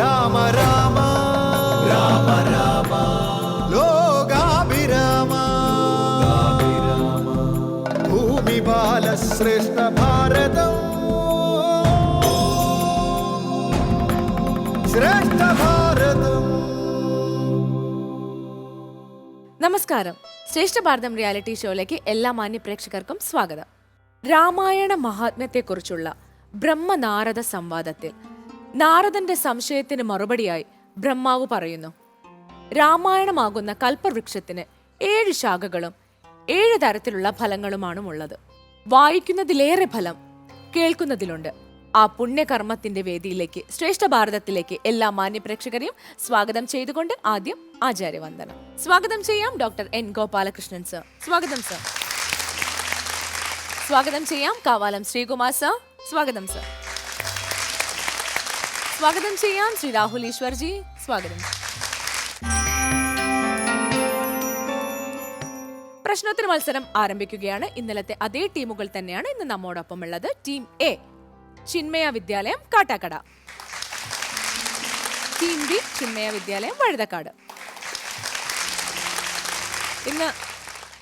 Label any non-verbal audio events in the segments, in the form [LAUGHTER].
രാമ രാമ. രാമ രാമ ലോകാഭിരാമ. ഭൂമി ബാലശ്രേഷ്ഠ ഭാരതം. ശ്രേഷ്ഠ ഭാരതം. നമസ്കാരം. ശ്രേഷ്ഠ ഭാരതം റിയാലിറ്റി ഷോയിലേക്ക് എല്ലാ മാന്യ പ്രേക്ഷകർക്കും സ്വാഗതം. രാമായണ മഹാത്മ്യത്തെക്കുറിച്ചുള്ള ബ്രഹ്മനാരദ സംവാദത്തിൽ നാരദന്റെ സംശയത്തിന് മറുപടിയായി ബ്രഹ്മാവ് പറയുന്നു രാമായണമാകുന്ന കൽപ്പവൃക്ഷത്തിന് ഏഴ് ശാഖകളും ഏഴ് തരത്തിലുള്ള ഫലങ്ങളുമാണ് ഉള്ളത് വായിക്കുന്നതിലേറെ ഫലം കേൾക്കുന്നതിലുണ്ട്. ആ പുണ്യകർമ്മത്തിന്റെ വേദിയിലേക്ക് ശ്രേഷ്ഠ ഭാരതത്തിലേക്ക് എല്ലാ മാന്യപ്രേക്ഷകരെയും സ്വാഗതം ചെയ്തുകൊണ്ട് ആദ്യം ആചാര്യവന്ദനം. സ്വാഗതം ചെയ്യാം ഡോക്ടർ എൻ. ഗോപാലകൃഷ്ണൻ സർ. സ്വാഗതം സർ. സ്വാഗതം ചെയ്യാം കാവാലം ശ്രീകുമാർ സർ. സ്വാഗതം സർ. സ്വാഗതം ചെയ്യാം ശ്രീ രാഹുൽ ഈശ്വർജി സ്വാഗതം. പ്രശ്നോത്തര മത്സരം ആരംഭിക്കുകയാണ്. ഇന്നലത്തെ അതേ ടീമുകൾ തന്നെയാണ് ഇന്ന് നമ്മോടൊപ്പം ഉള്ളത്. ടീം എ ചിന്മയ വിദ്യാലയം കാട്ടാക്കട. ടീം ബി ചിന്മയ വിദ്യാലയം വഴുതക്കാട്. ഇന്ന്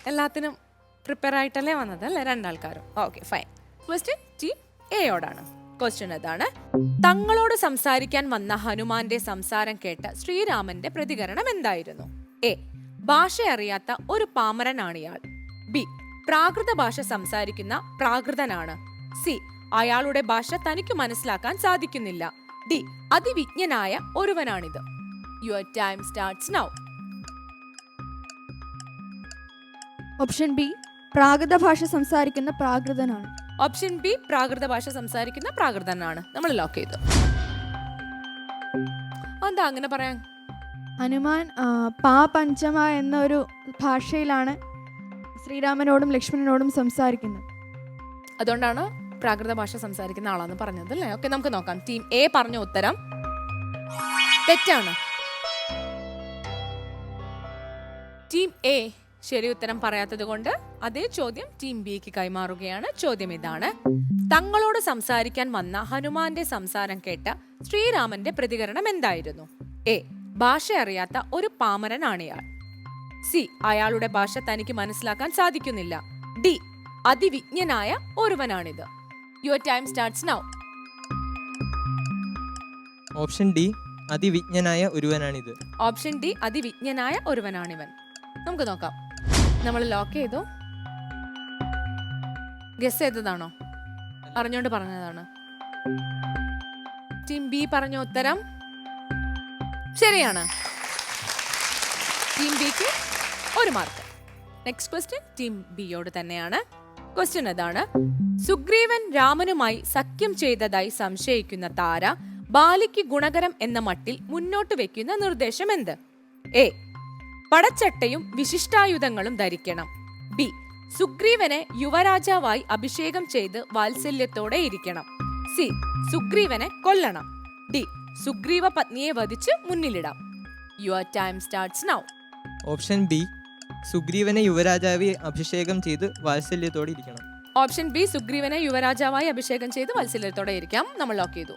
എല്ലാത്തിനും പ്രിപ്പയർ ആയിട്ടല്ലേ വന്നത് അല്ലേ? രണ്ടാൾക്കാരും. Okay fine. ക്വസ്റ്റ്യൻ ടീം എയോടാണ്. ക്വസ്റ്റ്യൻ അതാണ്. തങ്ങളോട് സംസാരിക്കാൻ വന്ന ഹനുമാന്റെ സംസാരം കേട്ട ശ്രീരാമന്റെ പ്രതികരണം എന്തായിരുന്നു? എ. ഭാഷ അറിയാത്ത ഒരു പാമരനാണ് ഇയാൾ. ബി. പ്രാകൃത ഭാഷ സംസാരിക്കുന്ന പ്രാകൃതനാണ്. സി. അയാളുടെ ഭാഷ തനിക്ക് മനസ്സിലാക്കാൻ സാധിക്കുന്നില്ല. ഡി. അതിവിജ്ഞനായ ഒരുവനാണിത്. Your time starts now option B പ്രാകൃത ഭാഷ സംസാരിക്കുന്ന പ്രാകൃതനാണ്. ഓപ്ഷൻ ബി പ്രാകൃത ഭാഷ സംസാരിക്കുന്ന പ്രാകൃതനാണ്. നമ്മൾ ലോക്ക് ചെയ്തു. എന്താ അങ്ങനെ പറയാൻ? ഹനുമാൻ പാ പഞ്ചമ എന്നൊരു ഭാഷയിലാണ് ശ്രീരാമനോടും ലക്ഷ്മണനോടും സംസാരിക്കുന്നത്. അതുകൊണ്ടാണ് പ്രാകൃത ഭാഷ സംസാരിക്കുന്ന ആളാന്ന് പറഞ്ഞത് അല്ലേ? ഓക്കെ നമുക്ക് നോക്കാം. ടീം എ പറഞ്ഞ ഉത്തരം. തെറ്റാണ്. ടീം എ ശരി ഉത്തരം പറയാത്തത് കൊണ്ട് അതേ ചോദ്യം ടീം ബിക്ക് കൈമാറുകയാണ്. ചോദ്യം ഇതാണ്. തങ്ങളോട് സംസാരിക്കാൻ വന്ന ഹനുമാന്റെ സംസാരം കേട്ട ശ്രീരാമന്റെ പ്രതികരണം എന്തായിരുന്നു? എ ഭാഷ അറിയാത്ത ഒരു പാമരനാണ് ഇയാൾ. സി അയാളുടെ ഭാഷ തനിക്ക് മനസ്സിലാക്കാൻ സാധിക്കുന്നില്ല. ഡി അതിവിജ്ഞനായ ഒരുവനാണിത്. Your time starts now option D അതിവിജ്ഞനായ ഒരുവനാണിത്. ഓപ്ഷൻ ഡി അതിവിജ്ഞനായ ഒരുവനാണിവൻ. നമുക്ക് നോക്കാം. നമ്മൾ ലോക്ക് ചെയ്തു. ഗസ് ചെയ്തതാണോ? അറിഞ്ഞോണ്ട് പറഞ്ഞതാണ്. ടീം ബി പറഞ്ഞ ഉത്തരം ശരിയാണ്. ടീം ബിക്ക് ഒരു മാർക്ക് നെക്സ്റ്റ് ക്വസ്റ്റ്യൻ ടീം ബിയോട് തന്നെയാണ്. ക്വസ്റ്റ്യൻ അതാണ് സുഗ്രീവൻ രാമനുമായി സഖ്യം ചെയ്തതായി സംശയിക്കുന്ന താര ബാലിക്ക് ഗുണകരം എന്ന മട്ടിൽ മുന്നോട്ട് വെക്കുന്ന നിർദ്ദേശം എന്ത്? എ പടച്ചട്ടയും വിശിഷ്ടായുധങ്ങളും ധരിക്കണം. ബി. സുഗ്രീവനെ യുവരാജാവായി അഭിഷേകം ചെയ്ത് വാത്സല്യത്തോടെ ഇരിക്കണം. സി. സുഗ്രീവനെ കൊല്ലണം. ഡി. സുഗ്രീവ പത്നിയെ വധിച്ച് മുന്നിലിടാം. Your time starts now. Option B. സുഗ്രീവനെ യുവരാജാവി അഭിഷേകം ചെയ്ത് വാത്സല്യത്തോടെ ഇരിക്കണം. Option B. സുഗ്രീവനെ യുവരാജാവായി അഭിഷേകം ചെയ്ത് വാത്സല്യത്തോടെ ഇരിക്കാം. നമ്മൾ ലോക്ക് ചെയ്തു.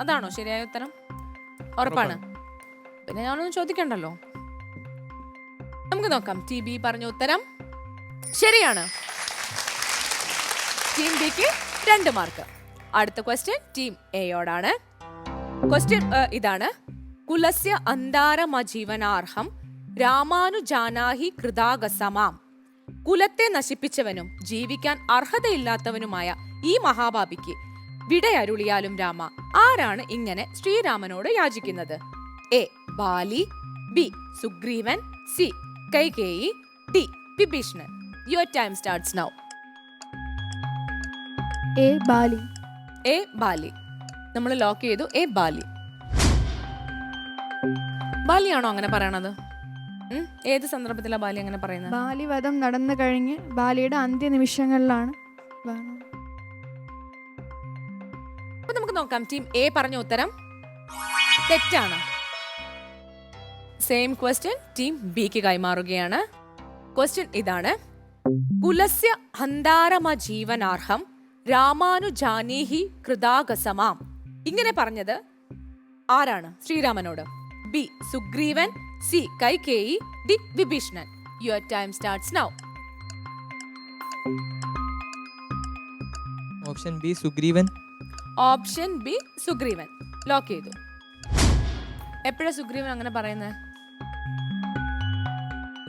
അതാണോ ശരിയായ ഉത്തരം? ഉറപ്പാണ്. പിന്നെ ഞാനൊന്നും ചോദിക്കണ്ടല്ലോ? നമുക്ക് നോക്കാം. ടി ബി പറഞ്ഞ ഉത്തരം ശരിയാണ്. ടീം ബിക്ക് രണ്ട് മാർക്ക് അടുത്ത ക്വസ്റ്റ്യൻ ടീം എയോടാണ് ക്വസ്റ്റ്യൻ ഇതാണ്. കുലസ്യ അന്താരമജീവനാർഹം രാമാനുജാനാഹി കൃതാഗസമാം. കുലത്തെ നശിപ്പിച്ചവനും ജീവിക്കാൻ അർഹതയില്ലാത്തവനുമായ ഈ മഹാബാബിക്ക് വിടയരുളിയാലും രാമ. ആരാണ് ഇങ്ങനെ ശ്രീരാമനോട് യാചിക്കുന്നത്? A Bali B Sugreevan C Kaikeyi D Vibheeshanan. Your time starts now A Bali. A Bali. നമ്മൾ ലോക്ക് ചെയ്തു. എ ബാലി. ബാലിയാണോ അങ്ങനെ പറയണത്? ഏത് സന്ദർഭത്തിലാണ് ബാലി അങ്ങനെ പറയുന്നത്? ബാലി വധം നടന്നു കഴിഞ്ഞ് ബാലിയുടെ അന്ത്യ നിമിഷങ്ങളിലാണ് അപ്പൊ നമുക്ക് നോക്കാം. ടീം എ പറഞ്ഞ ഉത്തരം തെറ്റാണ്. സെയിം ക്വസ്റ്റ്യൻ ടീം ബിക്ക് കൈമാറുകയാണ്. ക്വസ്റ്റ്യൻ ഇതാണ്. കുലസ്യ ഹന്താരമ ജീവനാർഹം രാമാനുജാനീഹി കൃതാഗസമാം. ഇങ്ങനെ പറഞ്ഞത് ആരാണ്? ശ്രീരാമനോട്. B Sugreevan. C Kaikeyi. D Vibheeshanan. Your time starts now option B Sugreevan. Option B Sugreevan. Lock ചെയ്തു. എപ്പോഴാണ് സുഗ്രീവൻ അങ്ങനെ പറയുന്നത്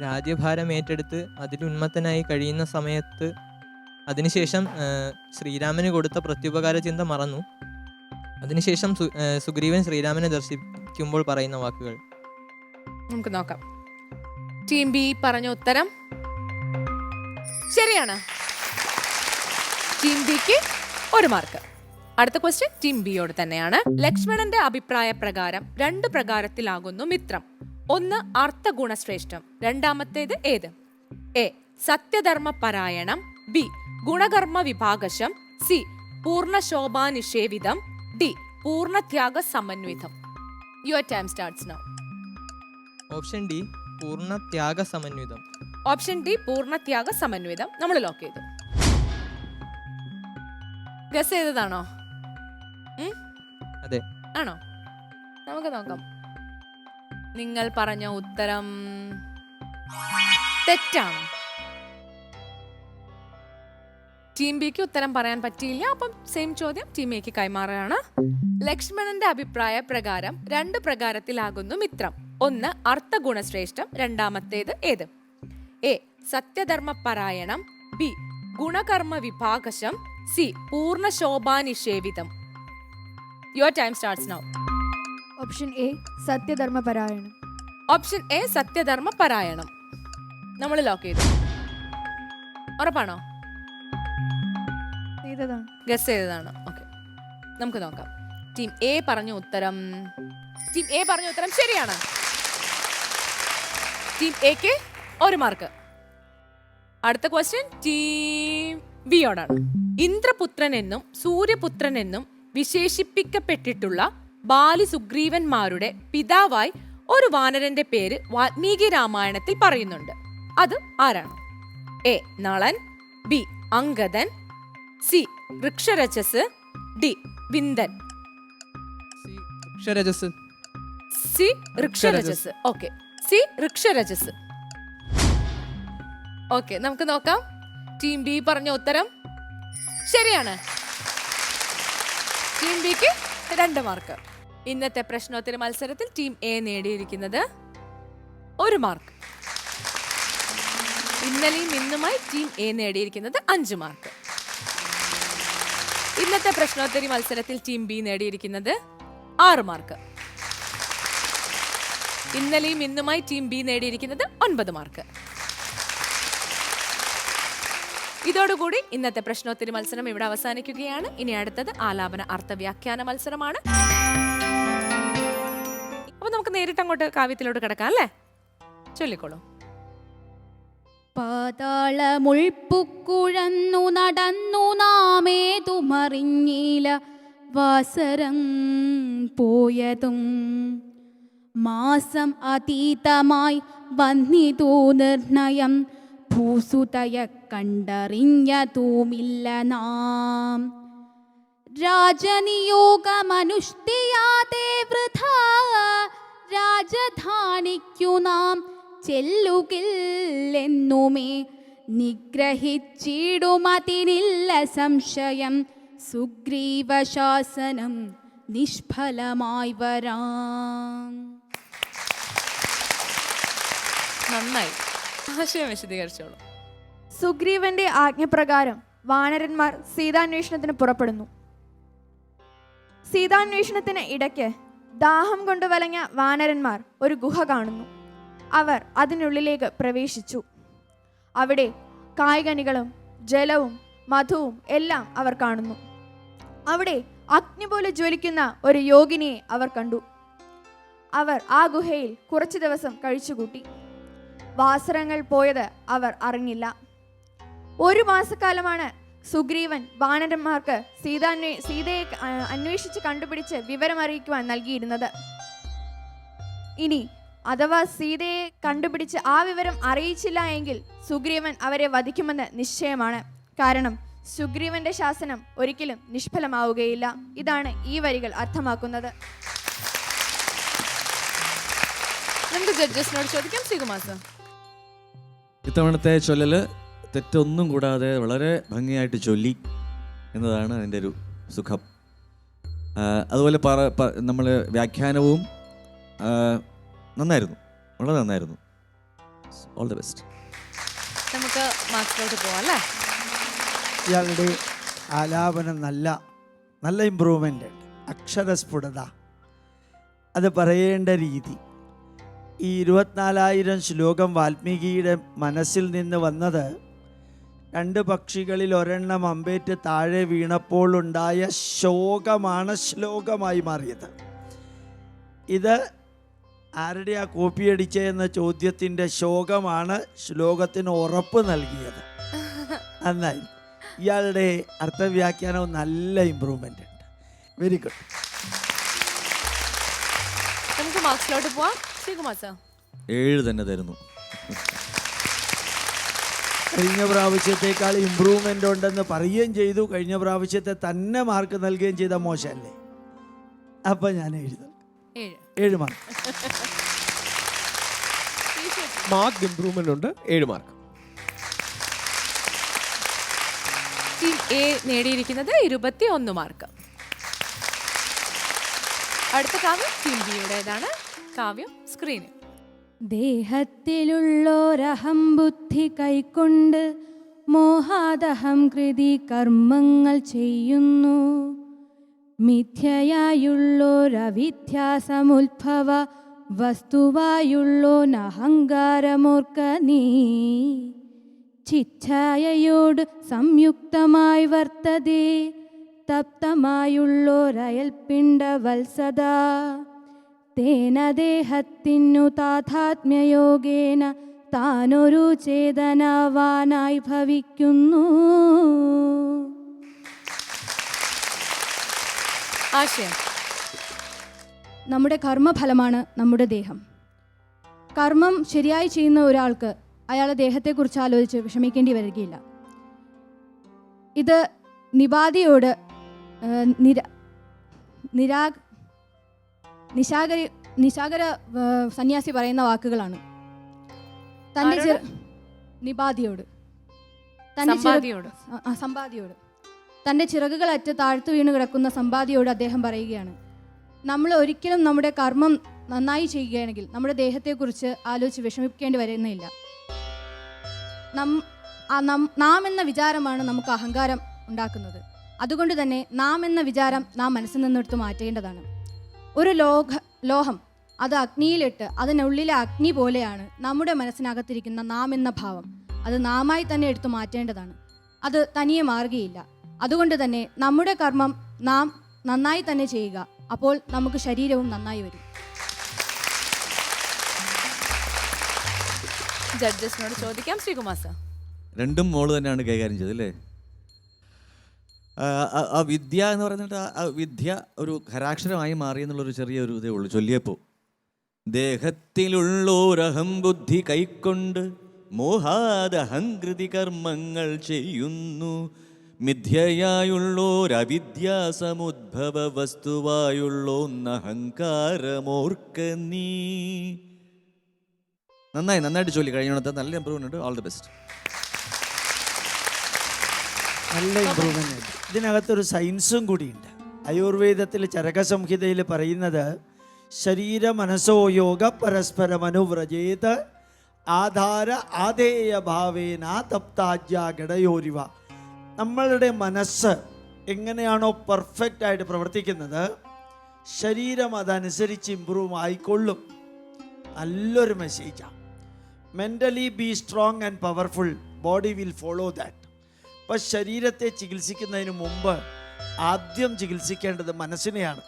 രാജ്യഭാരം ഏറ്റെടുത്ത് അതിലുന്മത്തനായി കഴിയുന്ന സമയത്ത് അതിനുശേഷം ശ്രീരാമന് കൊടുത്ത പ്രത്യുപകാര ചിന്ത മറന്നു. അതിനുശേഷം സുഗ്രീവൻ ശ്രീരാമനെ ദർശിക്കുമ്പോൾ പറയുന്ന വാക്കുകൾ. നമുക്ക് നോക്കാം. ടീം ബി പറഞ്ഞ ഉത്തരം? ശരിയാണ്. ടീം ബിക്ക് ഒരു മാർക്ക് അടുത്ത ക്വസ്റ്റ്യൻ ടീം ബിയോട് തന്നെയാണ്. ലക്ഷ്മണന്റെ അഭിപ്രായ പ്രകാരം രണ്ട് പ്രകാരത്തിലാകുന്നു മിത്രം. ഒന്ന് അർത്ഥഗുണശ്രേഷ്ഠം രണ്ടാമത്തേത് ഏത്? എ സത്യധർമ്മ പരായണം ബി ഗുണകർമ്മ വിഭാഗശം സി പൂർണ ശോഭാനിഷേവിതം ഡി പൂർണത്യാഗ സമന്വിതം your time starts now option D പൂർണത്യാഗ സമന്വിതം ഓപ്ഷൻ ഡി പൂർണത്യാഗ സമന്വിതം നമ്മൾ ലോക്ക് ചെയ്തു. ഗസ് ചെയ്തതാണോ? അതെ. ആണോ? നമുക്ക് നോക്കാം. നിങ്ങൾ പറഞ്ഞ ഉത്തരം തെറ്റാണ്. ടീം ബിക്ക് ഉത്തരം പറയാൻ പറ്റിയില്ല. അപ്പം സെയിം ചോദ്യം ടീം എക്ക് കൈമാറുകയാണ് ലക്ഷ്മണന്റെ അഭിപ്രായ പ്രകാരം രണ്ട് പ്രകാരത്തിലാകുന്നു മിത്രം. ഒന്ന് അർത്ഥഗുണശ്രേഷ്ഠം രണ്ടാമത്തേത് ഏത്? എ സത്യധർമ്മ പരായണം. ബി ഗുണകർമ്മ വിഭാഗശം. സി പൂർണ ശോഭാനിഷേവിതം. Your time starts now option A സത്യധർമ്മപരായണം option A സത്യധർമ്മ പരായണം നമ്മൾ ലോക്ക് ചെയ്തു. ഉറപ്പാണോ? ചെയ്തതാണ്. ഗസ് ചെയ്തതാണ്. ഓക്കെ നമുക്ക് നോക്കാം. ടീം എ പറഞ്ഞ ഉത്തരം. ടീം എ പറഞ്ഞ ഉത്തരം ശരിയാണ്. ടീം എക്ക് ഒരു മാർക്ക് അടുത്ത ക്വസ്റ്റ്യൻ ടീം ബിയോടാണ് ഇന്ദ്രപുത്രൻ എന്നും സൂര്യപുത്രൻ എന്നും വിശേഷിപ്പിക്കപ്പെട്ടിട്ടുള്ള ബാലി സുഗ്രീവന്മാരുടെ പിതാവായി ഒരു വാനരന്റെ പേര് വാൽമീകി രാമായണത്തിൽ പറയുന്നുണ്ട്. അത് ആരാണ്? A. Nalan B. Angadan C. Vrikshrajas D. Vindan. C. Vrikshrajas okay. C. Vrikshrajas okay നമുക്ക് നോക്കാം. ടീം ബി പറഞ്ഞ ഉത്തരം ശരിയാണ്. ടീം ബിക്ക് രണ്ട് മാർക്ക്. ഇന്നത്തെ പ്രശ്നോത്തര മത്സരത്തിൽ ടീം എ നേടിയിരിക്കുന്നത് ഒരു മാർക്ക് ഇന്നലെയും ഇന്നുമായി ടീം എ നേടിയിരിക്കുന്നത് അഞ്ച് മാർക്ക് ഇന്നത്തെ പ്രശ്നോത്തരി മത്സരത്തിൽ ടീം ബി നേടിയിരിക്കുന്നത് ആറ് മാർക്ക് ഇന്നലെയും ഇന്നുമായി ടീം ബി നേടിയിരിക്കുന്നത് ഒൻപത് മാർക്ക് ഇതോടുകൂടി ഇന്നത്തെ പ്രശ്നോത്തരി മത്സരം ഇവിടെ അവസാനിക്കുകയാണ്. ഇനി അടുത്തത് ആലാപന അർത്ഥവ്യാഖ്യാന മത്സരമാണ്. നമുക്ക് നേരിട്ട് അങ്ങോട്ട് കാവ്യത്തിലോട്ട് കിടക്കാം അല്ലേ? ചൊല്ലിക്കോളൂ. പാതാള പാതാളമുൾപ്പുക്കുഴന്നു നടന്നു നാമേതുമറിഞ്ഞില വാസരം പോയതും. മാസം അതീതമായി വന്നിതു നിർണയം ഭൂസുതയ കണ്ടറിഞ്ഞ തൂമില്ല നാം. രാജനിയോഗമനുഷ്ഠിയാതെ വൃഥ രാജധാനിക്കു നാം ചെല്ലുകില്ലെന്നുമേ. നിഗ്രഹിച്ചിടുമതിനില്ല സംശയം. സുഗ്രീവശാസനം നിഷ്ഫലമായി വരാം. നന്നായി. ആശയം വിശദീകരിച്ചോളൂ. സുഗ്രീവന്റെ ആജ്ഞപ്രകാരം വാനരന്മാർ സീതാന്വേഷണത്തിന് പുറപ്പെടുന്നു. സീതാന്വേഷണത്തിന് ഇടയ്ക്ക് ദാഹം കൊണ്ട് വലഞ്ഞ വാനരന്മാർ ഒരു ഗുഹ കാണുന്നു. അവർ അതിനുള്ളിലേക്ക് പ്രവേശിച്ചു. അവിടെ കായ്കനികളും ജലവും മധുവും എല്ലാം അവർ കാണുന്നു. അവിടെ അഗ്നി പോലെ ജ്വലിക്കുന്ന ഒരു യോഗിനിയെ അവർ കണ്ടു. അവർ ആ ഗുഹയിൽ കുറച്ചു ദിവസം കഴിച്ചുകൂട്ടി. വാസരങ്ങൾ പോയത് അവർ അറിഞ്ഞില്ല. ഒരു മാസക്കാലമാണ് സുഗ്രീവൻ വാനരന്മാർക്ക് സീതാന്വേ സീതയെ അന്വേഷിച്ച് കണ്ടുപിടിച്ച് വിവരമറിയിക്കുവാൻ നൽകിയിരുന്നത്. ഇനി അഥവാ സീതയെ കണ്ടുപിടിച്ച് ആ വിവരം അറിയിച്ചില്ല എങ്കിൽ സുഗ്രീവൻ അവരെ വധിക്കുമെന്ന് നിശ്ചയമാണ്. കാരണം സുഗ്രീവന്റെ ശാസനം ഒരിക്കലും നിഷ്ഫലമാവുകയില്ല. ഇതാണ് ഈ വരികൾ അർത്ഥമാക്കുന്നത്. നമുക്ക് ജഡ്ജസിനോട് ചോദിക്കാം ശ്രീകുമാർ സർ. ഇത്തവണത്തെ ചൊല്ലല് തെറ്റൊന്നും കൂടാതെ വളരെ ഭംഗിയായിട്ട് ചൊല്ലി എന്നതാണ് അതിന്റെ ഒരു സുഖം. അതുപോലെ പറ നമ്മൾ വ്യാഖ്യാനവും നന്നായിരുന്നു. വളരെ നന്നായിരുന്നു. ഓൾ ദ ബെസ്റ്റ് നമുക്ക് മാർക്സിലോട്ട് പോവാം അല്ലേ? ഇയാളുടെ ആലാപനം നല്ല നല്ല ഇമ്പ്രൂവ്മെന്റ് ഉണ്ട്. അക്ഷരസ്ഫുടത. അത് പറയേണ്ട രീതി. ഈ ഇരുപത്തിനാലായിരം ശ്ലോകം വാൽമീകിയുടെ മനസ്സിൽ നിന്ന് വന്നത് രണ്ട് പക്ഷികളിൽ ഒരെണ്ണം അമ്പേറ്റ് താഴെ വീണപ്പോൾ ഉണ്ടായ ശോകമാണ് ശ്ലോകമായി മാറിയത്. ഇത് ആരുടെയാ കോപ്പി അടിച്ചേ എന്ന ചോദ്യത്തിന്റെ ശോകമാണ് ശ്ലോകത്തിന് ഉറപ്പ് നൽകിയത്. നന്നായി. ഇയാളുടെ അർത്ഥവ്യാഖ്യാനവും നല്ല ഇമ്പ്രൂവ്മെന്റ് ഉണ്ട്. വെരി ഗുഡ് നമുക്ക് മാർക്സിലോട്ട് പോവാം. ശ്രീകുമാർ സർ ഏഴ് തന്നെ തരുന്നു. കഴിഞ്ഞ പ്രാവശ്യത്തേക്കാൾ ഇമ്പ്രൂവ്മെന്റ് ഉണ്ടെന്ന് പറയുകയും ചെയ്തു. കഴിഞ്ഞ പ്രാവശ്യത്തെ തന്നെ മാർക്ക് നൽകുകയും ചെയ്ത മോശമല്ലേ? അപ്പം ഞാൻ എഴുതും. ഏഴ്. മാർക്ക് മാർക്ക് ഇംപ്രൂവ്മെന്റ് ഉണ്ട് ഏഴ് മാർക്ക് ടീം എ നേടിയിരിക്കുന്നത് ഇരുപത്തി ഒന്ന് മാർക്ക് അടുത്ത കാവ്യം ടീം ബിയുടേതാണ് കാവ്യം സ്ക്രീനിൽ ദേഹത്തിലുള്ളോരഹം ബുദ്ധി കൈക്കൊണ്ട് മോഹാദഹം കൃതി കർമ്മങ്ങൾ ചെയ്യുന്നു. മിഥ്യയായുള്ളോരവിധ്യാസമുത്ഭവ വസ്തുവായുള്ളോനഹങ്കാരമോർക്ക നീ. ചിച്ഛായയോട് സംയുക്തമായി വർത്തതേ തപ്തമായുള്ളോരയൽപ്പിണ്ട വത്സദാ തേന ദേഹത്തിനു താഥാത്മ്യയോഗേന താനൊരു ചേതനവാനായി ഭവിക്കുന്നു. ആശയം. നമ്മുടെ കർമ്മഫലമാണ് നമ്മുടെ ദേഹം. കർമ്മം ശരിയായി ചെയ്യുന്ന ഒരാൾക്ക് അയാളെ ദേഹത്തെക്കുറിച്ച് ആലോചിച്ച് വിഷമിക്കേണ്ടി വരികയില്ല. ഇത് നിപാതിയോട് നിരാ നിശാകരി നിശാകര സന്യാസി പറയുന്ന വാക്കുകളാണ്. തന്റെ നിപാതിയോട് ചെറു നിബാധിയോട് തന്റെ ചിറകുകൾ സമ്പാദിയോട് ആ, ചിറകുകൾ സമ്പാദിയോട് താഴ്ത്തു വീണ് കിടക്കുന്ന സമ്പാദിയോട് അദ്ദേഹം പറയുകയാണ്. നമ്മൾ ഒരിക്കലും നമ്മുടെ കർമ്മം നന്നായി ചെയ്യുകയാണെങ്കിൽ നമ്മുടെ ദേഹത്തെക്കുറിച്ച് ആലോചിച്ച് വിഷമിക്കേണ്ടി വരുന്നില്ല. നാം എന്ന വിചാരമാണ് നമുക്ക് അഹങ്കാരം ഉണ്ടാക്കുന്നത്. അതുകൊണ്ട് തന്നെ നാം എന്ന വിചാരം നാം മനസ്സിൽ നിന്നെടുത്ത് മാറ്റേണ്ടതാണ്. ഒരു ലോഹ ലോഹം അത് അഗ്നിയിലിട്ട് അതിനുള്ളിലെ അഗ്നി പോലെയാണ് നമ്മുടെ മനസ്സിനകത്തിരിക്കുന്ന നാം എന്ന ഭാവം. അത് നാമായി തന്നെ എടുത്തു മാറ്റേണ്ടതാണ്. അത് തനിയെ മാറുകയില്ല. അതുകൊണ്ട് തന്നെ നമ്മുടെ കർമ്മം നാം നന്നായി തന്നെ ചെയ്യുക. അപ്പോൾ നമുക്ക് ശരീരവും നന്നായി വരും. ജഡ്ജസിനോട് ചോദിക്കാം ശ്രീകുമാർ സർ. രണ്ടും മോൾ തന്നെയാണ് കൈകാര്യം ചെയ്തത് അല്ലേ? ആ, വിദ്യ എന്ന് പറഞ്ഞിട്ട് ആ- വിദ്യ ഒരു ഖരാക്ഷരമായി മാറി എന്നുള്ളൊരു ചെറിയൊരു ഇതേ ഉള്ളൂ. ചൊല്ലിയപ്പോൾ ദേഹത്തിലുള്ളോരഹം ബുദ്ധി കൈക്കൊണ്ട് മോഹാദഹങ്കൃതി കർമ്മങ്ങൾ ചെയ്യുന്നു. മിഥ്യയായുള്ളോരവിദ്യാസമുദ്ഭവ വസ്തുവായുള്ളോന്നഹങ്കാരമോർക്ക നീ. നന്നായി നന്നായിട്ട് ചൊല്ലി. കഴിഞ്ഞോണത്തെ നല്ല ഇമ്പ്രൂവ്മെന്റ് ഓൾ ദി ബെസ്റ്റ് നല്ല ഇമ്പ്രൂവ്മെന്റ് ഇതിനകത്തൊരു സയൻസും കൂടിയുണ്ട്. ആയുർവേദത്തിൽ ചരകസംഹിതയിൽ പറയുന്നത് ശരീര മനസ്സോ യോഗ പരസ്പരം അനുവ്രജേത് ആധാര ആധേയ ഭാവേന തപ്താജ്യാഘടയോരിവ നമ്മളുടെ മനസ്സ് എങ്ങനെയാണോ പെർഫെക്റ്റ് ആയിട്ട് പ്രവർത്തിക്കുന്നത് ശരീരം അതനുസരിച്ച് ഇമ്പ്രൂവ് ആയിക്കൊള്ളും. നല്ലൊരു മെസ്സേജാണ് mentally be strong and powerful body will follow that അപ്പം ശരീരത്തെ ചികിത്സിക്കുന്നതിന് മുമ്പ് ആദ്യം ചികിത്സിക്കേണ്ടത് മനസ്സിനെയാണ്.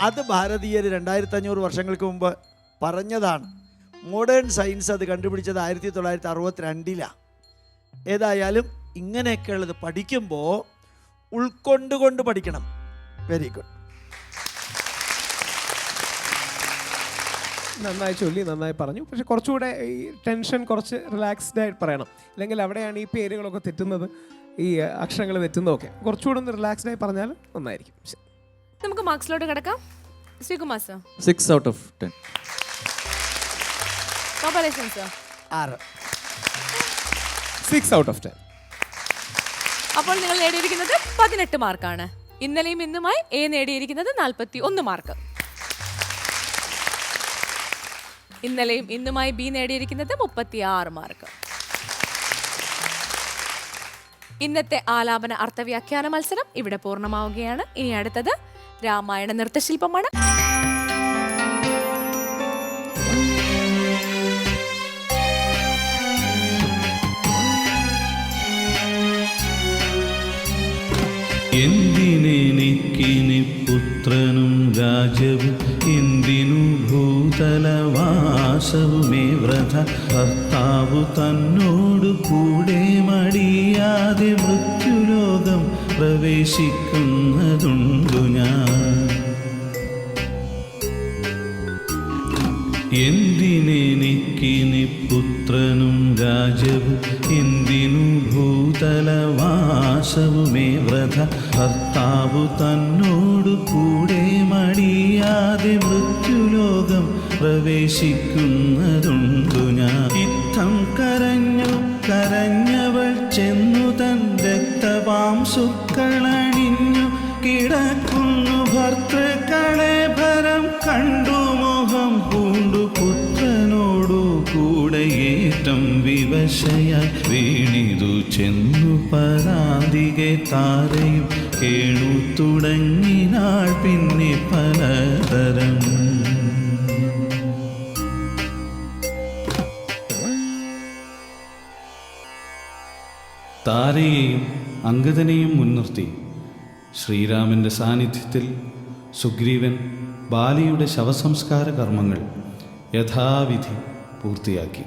അത് ഭാരതീയർ രണ്ടായിരത്തി അഞ്ഞൂറ് വർഷങ്ങൾക്ക് മുമ്പ് പറഞ്ഞതാണ്. മോഡേൺ സയൻസ് അത് കണ്ടുപിടിച്ചത് ആയിരത്തി തൊള്ളായിരത്തി അറുപത്തിരണ്ടിലാണ് ഏതായാലും ഇങ്ങനെയൊക്കെയുള്ളത് പഠിക്കുമ്പോൾ ഉൾക്കൊണ്ടുകൊണ്ട് പഠിക്കണം. വെരി ഗുഡ് നന്നായി ചൊല്ലി നന്നായി പറഞ്ഞു. പക്ഷെ കുറച്ചുകൂടെ ഈ ടെൻഷൻ കുറച്ച് റിലാക്സ്ഡ് ആയിട്ട് പറയണം. അല്ലെങ്കിൽ അവിടെയാണ് ഈ പേരുകളൊക്കെ തെറ്റുന്നത്. ഈ അക്ഷരങ്ങൾ തെറ്റുന്നതൊക്കെ. കുറച്ചുകൂടെ ഒന്ന് റിലാക്സ്ഡ് ആയി പറഞ്ഞാൽ നന്നായിരിക്കും. നമുക്ക് മാർക്സിലോട്ട് കിടക്കാം. Sreekumar sir six out of ten sir ആറ്. സിക്സ് ഔട്ട് ഓഫ് ടെൻ അപ്പോൾ നിങ്ങൾ നേടിയിരിക്കുന്നത് പതിനെട്ട് മാർക്കാണ്. ഇന്നലെയും ഇന്നുമായി എ നേടിയിരിക്കുന്നത് നാൽപ്പത്തി ഒന്ന് മാർക്ക്. ഇന്നലെയും ഇന്നുമായി ബി നേടിയിരിക്കുന്നത് മുപ്പത്തി ആറ് മാർക്ക്. ഇന്നത്തെ ആലാപന അർത്ഥവ്യാഖ്യാന മത്സരം ഇവിടെ പൂർണമാവുകയാണ്. ഇനി അടുത്തത് രാമായണ നൃത്തശില്പമാണ്. എന്തിനെനിക്കിനി പുത്രനും രാജവും എന്തിനു ഭൂതലവാസവുമേ വ്രത ഭർത്താവു തന്നോടു കൂടെ മടിയാതെ മൃത്യുലോകം പ്രവേശിക്കുന്നതുണ്ടു ഞാൻ. എന്തിനെനിക്കിനി പുത്രനും രാജവും എന്തിനു ഭൂതലവാസവുമേ വ്രത ഭർത്താവു തന്നോടു കൂടെ മടിയാതെ മൃത്യുലോകം പ്രവേശിക്കുന്നതുണ്ടു പരാതികെ താരയും കേണു തുടങ്ങിനാൾ പിന്നെ പലതരം. താരയെയും അങ്കദനെയും മുൻനിർത്തി ശ്രീരാമന്റെ സാന്നിധ്യത്തിൽ സുഗ്രീവൻ ബാലിയുടെ ശവസംസ്കാര കർമ്മങ്ങൾ യഥാവിധി പൂർത്തിയാക്കി.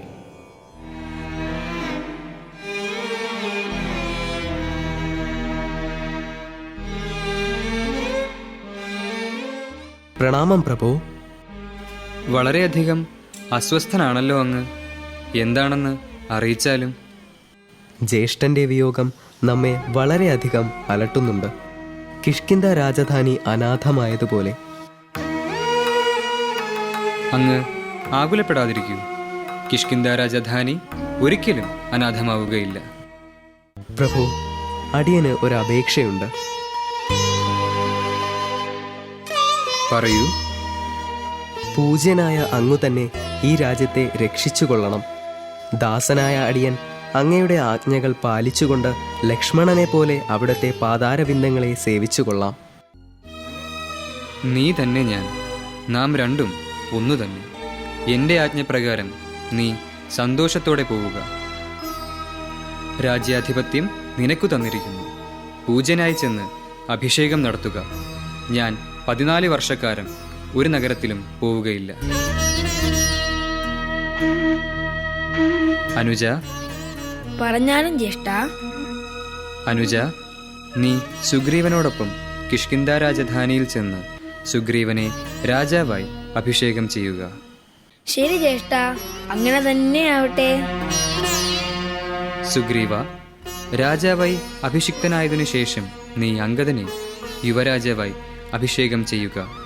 പ്രണാമം പ്രഭു. വളരെയധികം അസ്വസ്ഥനാണല്ലോ അങ്ങ്. എന്താണെന്ന് അറിയിച്ചാലും. ജ്യേഷ്ഠന്റെ വിയോഗം നമ്മെ വളരെയധികം അലട്ടുന്നുണ്ട്. കിഷ്കിന്ത രാജധാനി അനാഥമായതുപോലെ. അങ്ങ് ആകുലപ്പെടാതിരിക്കൂ. കിഷ്കിന്ത രാജധാനി ഒരിക്കലും അനാഥമാവുകയില്ല. പ്രഭു അടിയന് ഒരു അപേക്ഷയുണ്ട്. പറയൂ. പൂജ്യനായ അങ്ങു തന്നെ ഈ രാജ്യത്തെ രക്ഷിച്ചുകൊള്ളണം. ദാസനായ അടിയൻ അങ്ങയുടെ ആജ്ഞകൾ പാലിച്ചുകൊണ്ട് ലക്ഷ്മണനെ പോലെ അവിടത്തെ പാതാരബിന്ദങ്ങളെ സേവിച്ചുകൊള്ളാം. നീ തന്നെ ഞാൻ. നാം രണ്ടും ഒന്നു തന്നെ. എന്റെ ആജ്ഞപ്രകാരം നീ സന്തോഷത്തോടെ പോവുക. രാജ്യാധിപത്യം നിനക്കു തന്നിരിക്കുന്നു. പൂജനായി ചെന്ന് അഭിഷേകം നടത്തുക. ഞാൻ പതിനാല് വർഷക്കാരൻ ഒരു നഗരത്തിലും പോവുകയില്ല. അനുജ? പറഞ്ഞാലും ജ്യേഷ്ഠ. അനുജ നീ സുഗ്രീവനോടൊപ്പം കിഷ്കിന്ദ രാജധാനിയിൽ ചെന്ന് സുഗ്രീവനെ രാജാവായി അഭിഷേകം ചെയ്യുക. ശരി ജ്യേഷ്ഠ അങ്ങനെ തന്നെ ആവട്ടെ സുഗ്രീവ രാജാവായി അഭിഷിക്തനായതിനു ശേഷം നീ അങ്കദനെ യുവരാജാവായി അഭിഷേകം ചെയ്യുക.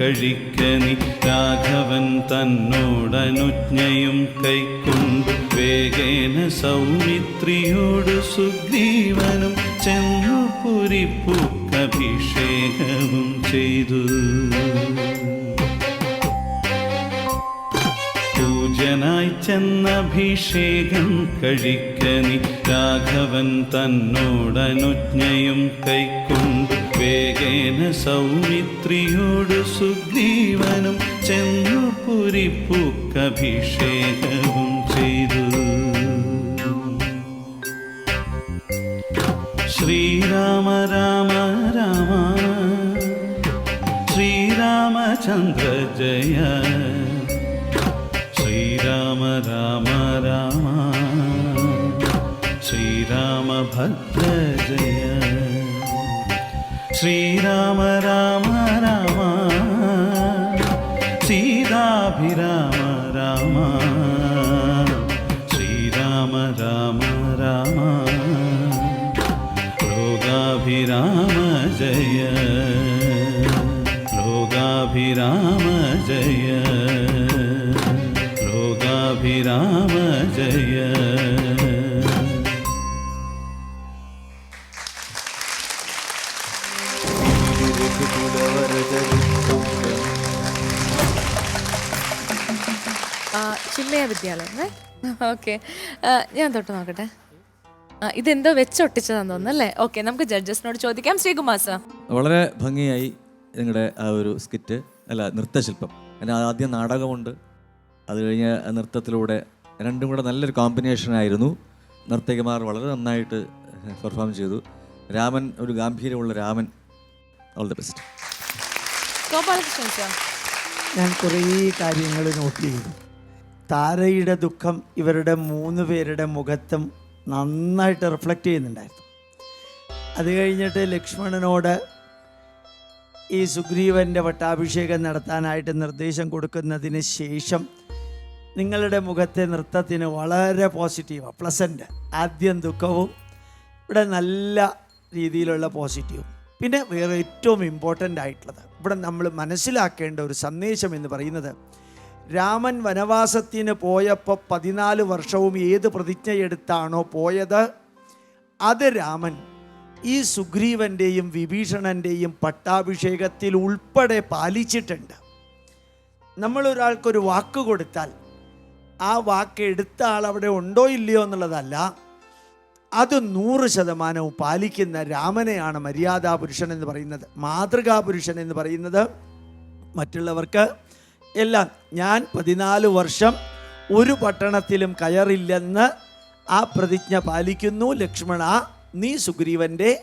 കഴിക്കനി രാഘവൻ തന്നോടനുജ്ഞയും കൈക്കൊണ്ടു വേഗേന സൗമിത്രിയോട് സുഗ്രീവനും ചെന്നു പുരിപ്പൂക്കഭിഷേകവും ചെയ്തു. പൂജനായി ചെന്നഭിഷേകം കഴിക്കനി രാഘവൻ തന്നോടനുജ്ഞയും കൈക്കൊണ്ടു വേഗേന സൗമിത്രിയോട് സുഗ്രീവനും ചെന്നു പുരിപ്പൂക്കഭിഷേകവും ചെയ്തു. ശ്രീരാമ രാമ രാമ ശ്രീരാമചന്ദ്ര ജയ ശ്രീരാമ രാമ രാമ ശ്രീരാമഭദ്ര ജയ. ശ്രീരാമ രാമ രാമ സീതാഭിരാമ ആ, ചിന്മയ വിദ്യാലയം ഓക്കെ. ഞാൻ തൊട്ട് നോക്കട്ടെ. ഇതെന്തോ വെച്ചൊട്ടിച്ചതാന്ന് തോന്നുന്നു അല്ലേ? ഓക്കെ നമുക്ക് ജഡ്ജസിനോട് ചോദിക്കാം. ശ്രീകുമാർ സാർ. വളരെ ഭംഗിയായി നിങ്ങളുടെ ആ ഒരു സ്കിറ്റ് അല്ല നൃത്തശില്പം. അതിന് ആദ്യം നാടകമുണ്ട്. അത് കഴിഞ്ഞ് നൃത്തത്തിലൂടെ രണ്ടും കൂടെ നല്ലൊരു കോമ്പിനേഷൻ ആയിരുന്നു. നർത്തകിമാർ വളരെ നന്നായിട്ട് പെർഫോം ചെയ്തു. രാമൻ ഒരു ഗാംഭീര്യമുള്ള Raman. All the best Gopalakrishnan sir. ഞാൻ കുറേ കാര്യങ്ങൾ നോട്ട് ചെയ്തു താരയുടെ ദുഃഖം ഇവരുടെ മൂന്ന് പേരുടെ മുഖത്തും നന്നായിട്ട് റിഫ്ലക്റ്റ് ചെയ്യുന്നുണ്ടായിരുന്നു. അത് കഴിഞ്ഞിട്ട് ലക്ഷ്മണനോട് ഈ സുഗ്രീവന്റെ പട്ടാഭിഷേകം നടത്താനായിട്ട് നിർദ്ദേശം കൊടുക്കുന്നതിന് ശേഷം നിങ്ങളുടെ മുഖത്തെ നൃത്തത്തിന് വളരെ പോസിറ്റീവാണ് പ്ലസന്റ് ആദ്യം ദുഃഖവും ഇവിടെ നല്ല രീതിയിലുള്ള പോസിറ്റീവും പിന്നെ വേറെ ഏറ്റവും ഇമ്പോർട്ടന്റ് ആയിട്ടുള്ളത് ഇവിടെ നമ്മൾ മനസ്സിലാക്കേണ്ട ഒരു സന്ദേശം എന്ന് പറയുന്നത് രാമൻ വനവാസത്തിന് പോയപ്പോൾ പതിനാല് വർഷവും ഏത് പ്രതിജ്ഞ എടുത്താണോ പോയത്? അത് രാമൻ. ഈ സുഗ്രീവന്റെയും വിഭീഷണന്റെയും പട്ടാഭിഷേകത്തിൽ ഉൾപ്പെടെ പാലിച്ചിട്ടുണ്ട്. നമ്മളൊരാൾക്കൊരു വാക്ക് കൊടുത്താൽ ആ വാക്ക് എടുത്ത ആൾ അവിടെ ഉണ്ടോ ഇല്ലയോ എന്നുള്ളതല്ല അത് നൂറ് ശതമാനവും പാലിക്കുന്ന രാമനെയാണ് മര്യാദാ പുരുഷൻ എന്ന് പറയുന്നത് മാതൃകാ പുരുഷൻ എന്ന് പറയുന്നത്. മറ്റുള്ളവർക്ക് എല്ലാം ഞാൻ പതിനാല് വർഷം ഒരു പട്ടണത്തിലും കയറില്ലെന്ന് ആ പ്രതിജ്ഞ പാലിക്കുന്നു. ലക്ഷ്മണ നീ സുഗ്രീവന്റെ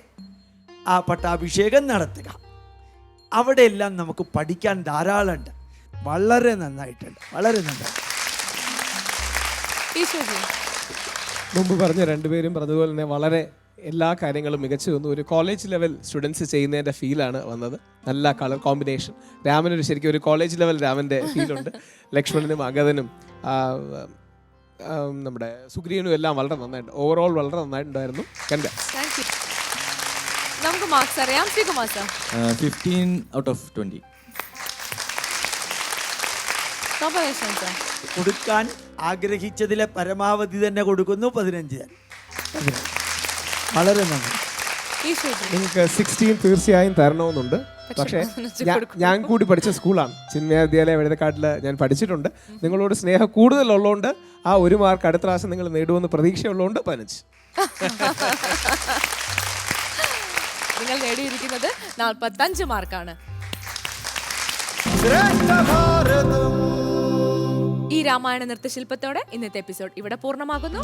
ആ പട്ടാഭിഷേകം നടത്തുക. അവിടെയെല്ലാം നമുക്ക് പഠിക്കാൻ ധാരാളമുണ്ട്. വളരെ നന്നായിട്ടുണ്ട്. വളരെ നന്നായി മുമ്പ് പറഞ്ഞ രണ്ടുപേരും പറഞ്ഞതുപോലെ തന്നെ വളരെ എല്ലാ കാര്യങ്ങളും മികച്ചു വന്നു. ഒരു കോളേജ് ലെവൽ സ്റ്റുഡൻസ് ചെയ്യുന്നതിന്റെ ഫീലാണ് വന്നത്. നല്ല കളർ കോമ്പിനേഷൻ രാമനൊരു ശരിക്കും ഒരു കോളേജ് ലെവൽ രാമന്റെ ഫീലുണ്ട് [LAUGHS] ലക്ഷ്മണനും അഗതനും നമ്മുടെ സുഗ്രീവനും എല്ലാം വളരെ നന്നായിട്ട് ഓവറോൾ വളരെ നന്നായിട്ടുണ്ടായിരുന്നു. കണ്ട നമുക്ക് മാർക്സ് അറിയാം. Sreekumar sir fifteen out of കൊടുക്കാൻ ആഗ്രഹിച്ചതിലെ പരമാവധി തന്നെ കൊടുക്കുന്നു പതിനഞ്ച്. പതിനഞ്ച്. വളരെ നന്ദി. നിങ്ങൾക്ക് സിക്സ്റ്റീൻ തീർച്ചയായും തരണമെന്നുണ്ട്. പക്ഷേ ഞാൻ കൂടി പഠിച്ച സ്കൂളാണ്. ചിന്മയ വിദ്യാലയ എഴുതക്കാട്ടിൽ ഞാൻ പഠിച്ചിട്ടുണ്ട്. നിങ്ങളോട് സ്നേഹം കൂടുതലുള്ളതുകൊണ്ട് ആ ഒരു മാർക്ക് അടുത്ത പ്രാവശ്യം നിങ്ങൾ നേടുമെന്ന് പ്രതീക്ഷയുള്ളതുകൊണ്ട് പതിനഞ്ച്. നിങ്ങൾ നേടിയിരിക്കുന്നത് നാൽപ്പത്തഞ്ച് മാർക്കാണ്. ഈ രാമായണ നൃത്തശില്പത്തോടെ ഇന്നത്തെ എപ്പിസോഡ് ഇവിടെ പൂർണമാകുന്നു.